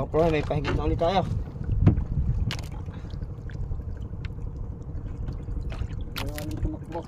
mga pro, may pahigit na ulit tayo. Maraming tumakbo.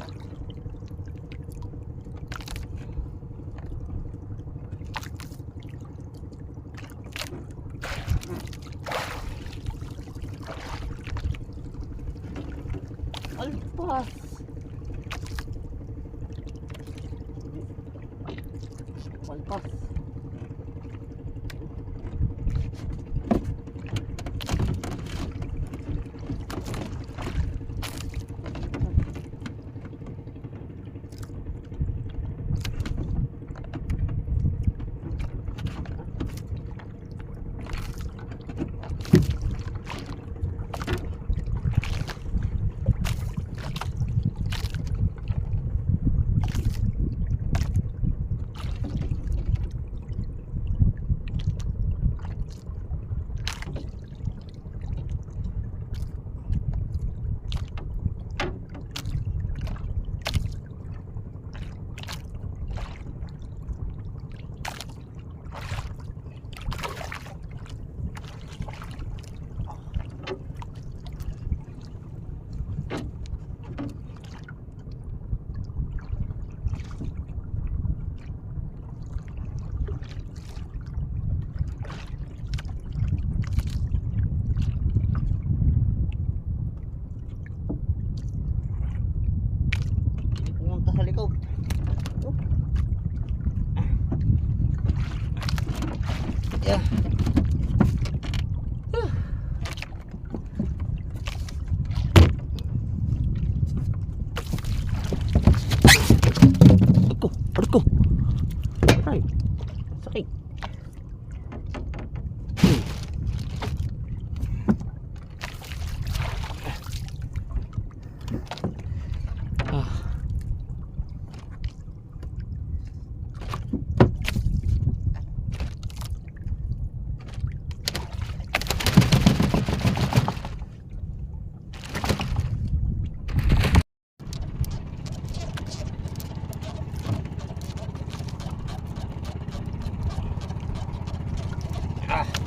Ah.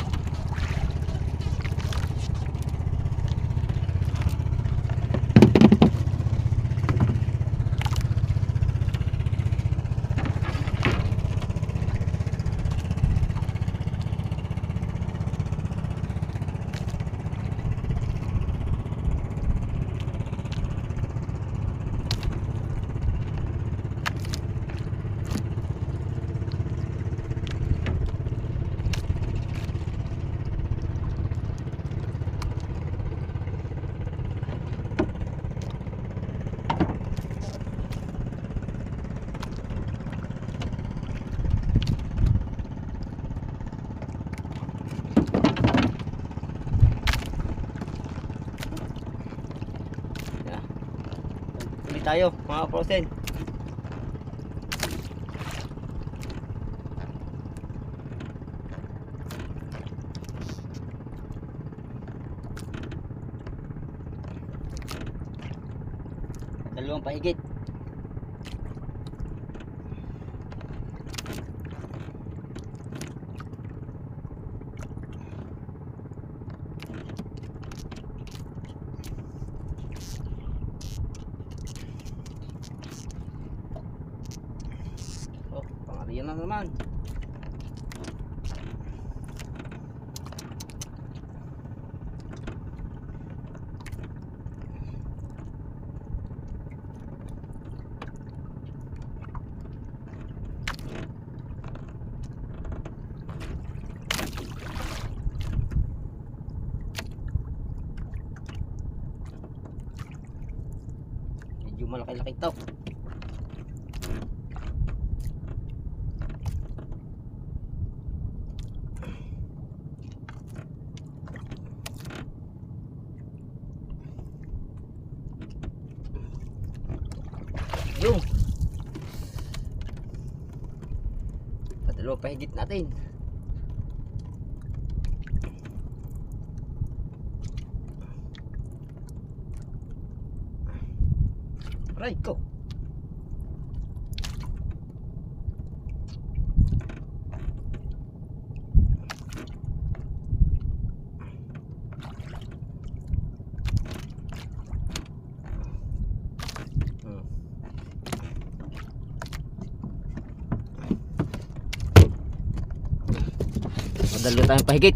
Tayo, mga prosen. Dalawang pahigit. Oh, na naman. Medyo malaki-laki to. Yung. Padalo pahigit natin. Aray ko. Dalawa tayong pahigit.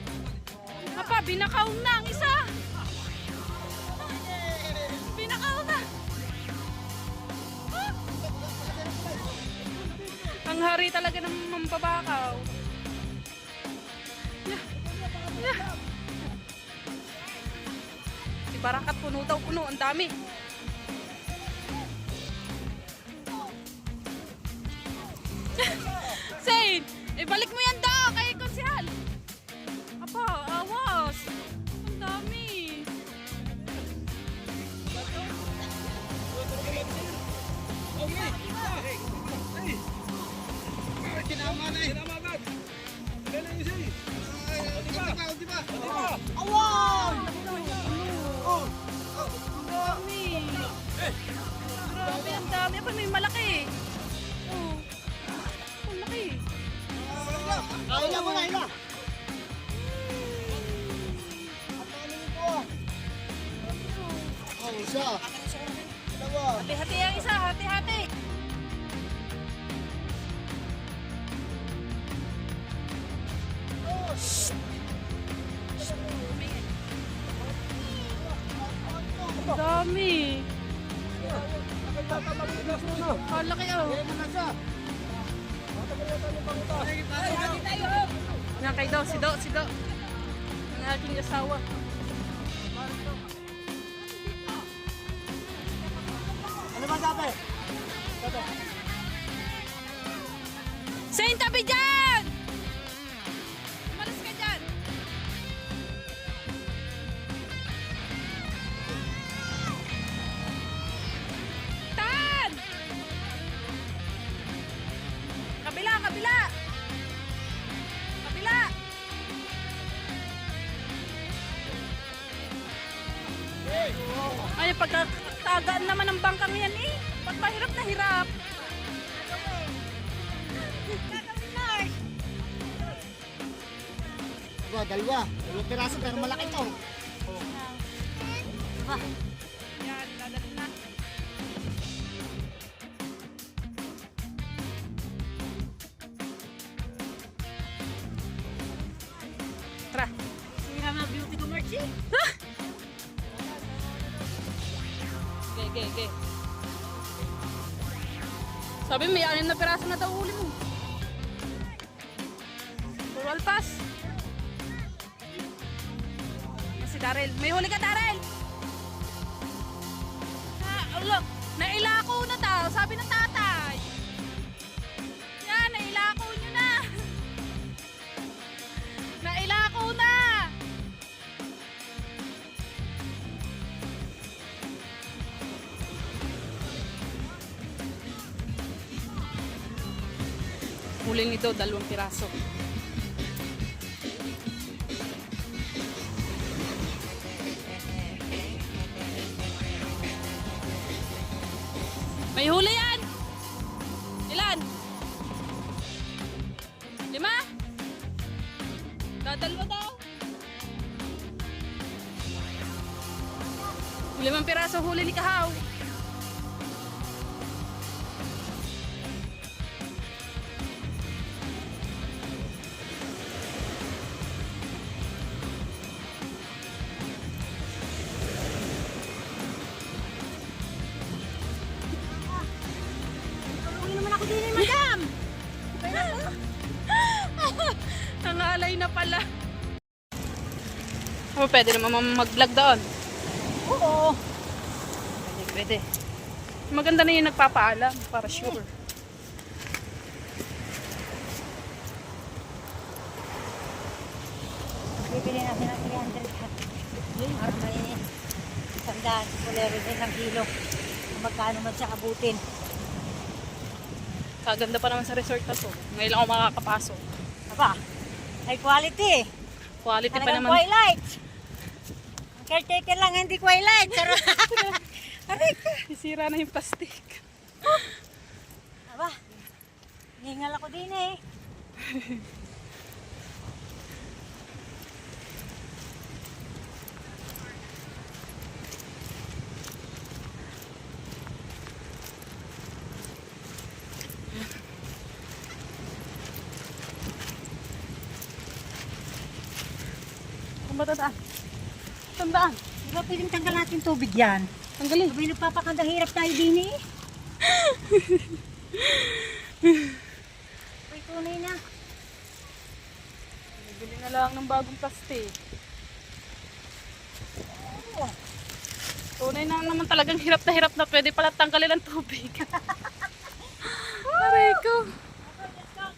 Papa, binakaw na ang isa. Binakaw na. Ang hari talaga ng mambabakaw. Yeah. Si Barakat puno daw puno, ang dami. Sain, ibalik mo yan daw Ang Yan kay Do, si Do, si Do. Ang aking asawa. Ano ba sabi? Saint, tabi dyan! Ay, pagkatagaan naman ng bangkang yan eh. Pag mahirap na hirap. Dalawa, dalawa. Dalawang piraso pero malaki to. Yan, Sabi may anim na piraso na daw huli mo. Puro alpas. Si Darrell. May huli ka, Darrell! Ha, look, nailako na daw. Sabi ng tatay. Huli nito, dalawang piraso. May huli yan! Na pala. Oh, pwede naman mag-vlog doon. Oo. Pwede, pwede. Maganda na yung nagpapaalam para sure. Bibili natin ng 300 ha. Para may sandaan, kulero din ng kilo. Magkano man siya abutin. Kaganda pa naman sa resort na to. Ngayon lang ako makakapasok. Aba, high quality. Quality pa Talagang naman. twilight. Caretaker lang hindi twilight. Pero, aray ko. Sisira na yung plastic. Aba, hingal ako din eh. tandaan? Tandaan. Di ba pwedeng tanggal natin tubig yan? Tanggalin. Sabi nagpapakandang hirap tayo din eh. Uy, tunay na. Bili na lang ng bagong plastic. Tunay na naman talagang hirap na hirap na pwede pala tanggalin ang tubig. Aray ko.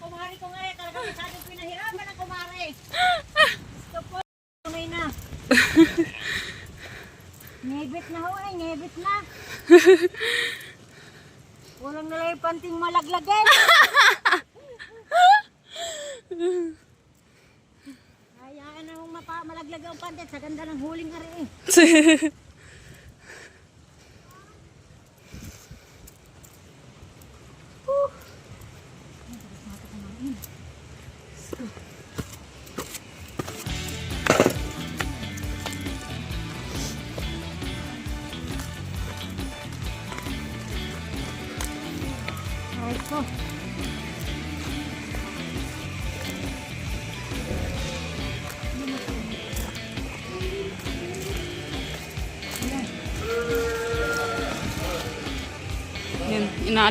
Kumari ko nga eh. Talagang masyadong pinahirapan ang kumari. Gusto po, tunay na. Ngebit na ho eh, ngebit na. Walang nila yung panting malaglagan. Hayaan na hong malaglag ang pantit sa ganda ng huling ari eh.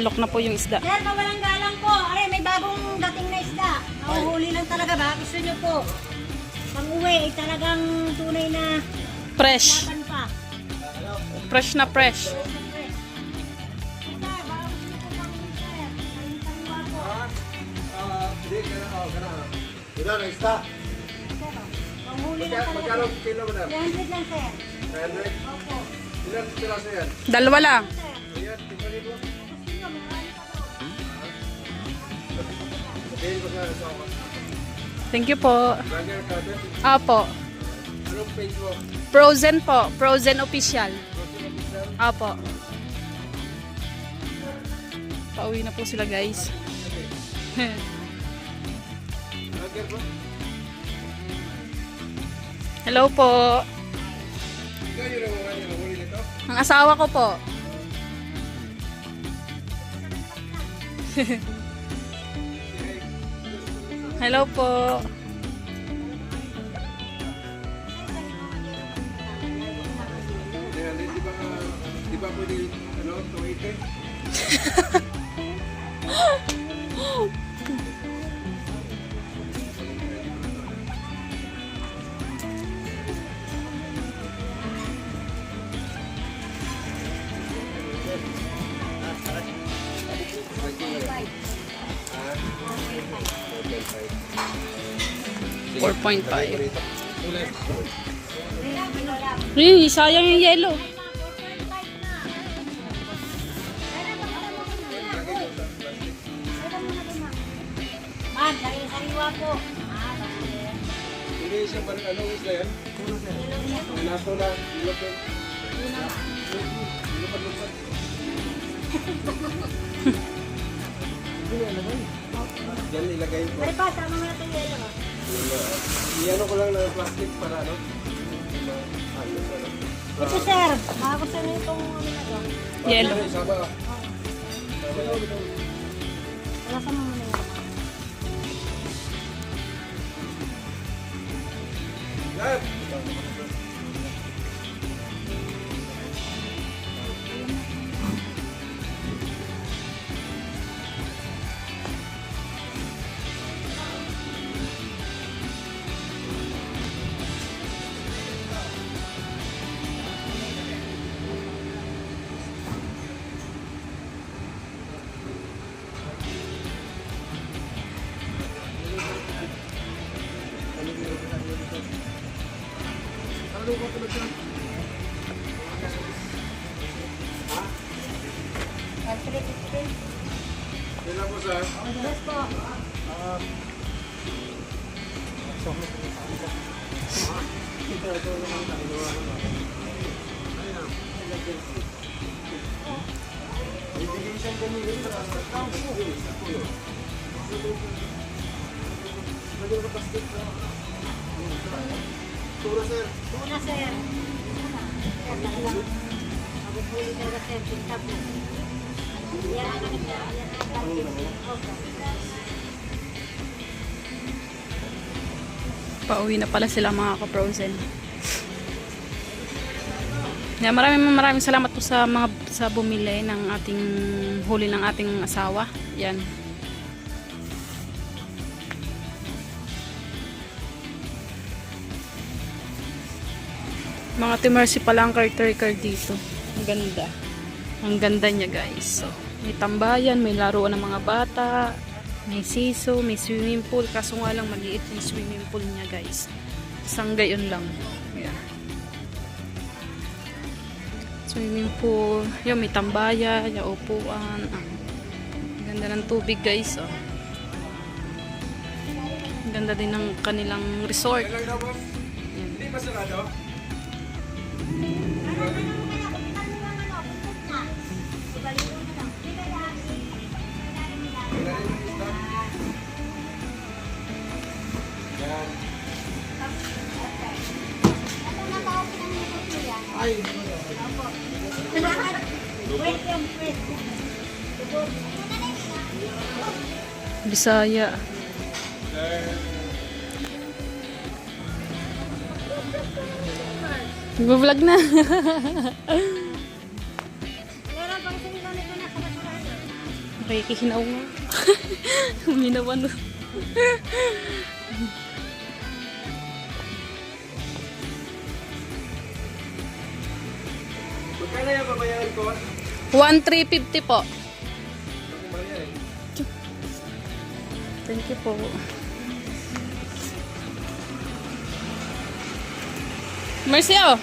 Yan, inaalok na po yung isda. Sir, mawalang galang po. Aray, may bagong dating na isda. Nahuhuli lang talaga ba? Gusto nyo po. Pang uwi, ay talagang tunay na Fresh. laban pa. Fresh na fresh. Ilan ang isda? Panghuli lang talaga. Magkano kilo mo na? 300 lang, sir. 100? Opo. Ilan piraso yan? Dalawa lang. Ayan, 5,000. gusto Thank you po. Apo. Frozen po. Frozen official. Apo. Pauwi na po sila guys. Hello po. Ang asawa ko po. Hello po. Di ba, di ba pwede, ano, 280? Four point five. Ay, sayang yung yellow. dalawa po. Ah, bakit? Hindi siya ba ano isla yan? Ang nato na, ilapin. Ilapad-lupad. Yan ilagay ko. Ay pa, tama mo na itong yelo. Ah. Iyan ko lang ng plastic para ano. Ano ano. Ito sir, makakusa na itong ano na to. Yellow. Sama. Wala sa mga yan. Yan. Tuna sir. Tuna sir. Mabuhuli talaga sir. Pinta po. Yan ang ano sir. Yan ang. Okay. Pauwi na pala sila mga ka-frozen. Yeah, maraming maraming salamat po sa mga sa bumili ng ating huli ng ating asawa. Yan. Mga timersi pala ang caretaker dito. Ang ganda. Ang ganda niya guys. So, may tambayan, may laruan ng mga bata, may siso, may swimming pool. Kaso nga lang maliit yung swimming pool niya guys. Isang gayon lang. Swimming pool. Yung may tambayan, yung upuan. Ah. Ang ganda ng tubig guys. Oh. Ganda din ng kanilang resort. Hindi ba sarado? Bisaya. Nag-vlog na. Na. Okay, kihinaw nga. Uminawan. Magkano yung babayaran ko? 1,350 po. Thank you po. Mercy, oh.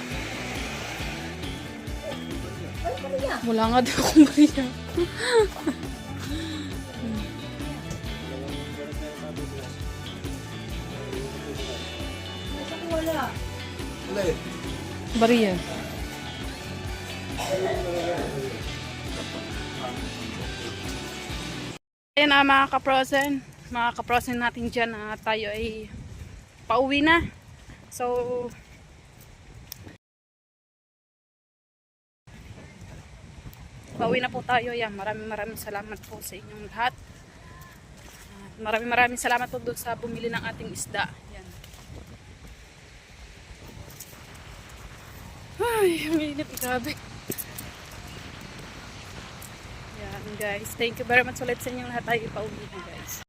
Wala nga din akong Maria. Wala. Wala eh. Maria. Ayan na mga kaprosen. Mga kaprosen natin dyan na tayo ay pauwi na. So, pauwi na po tayo. Yan, maraming maraming salamat po sa inyong lahat. At Maraming maraming salamat po doon sa bumili ng ating isda. Yan. Ay, ang init. Grabe. Yan guys. Thank you very much ulit sa inyong lahat. Tayo pauwi na guys.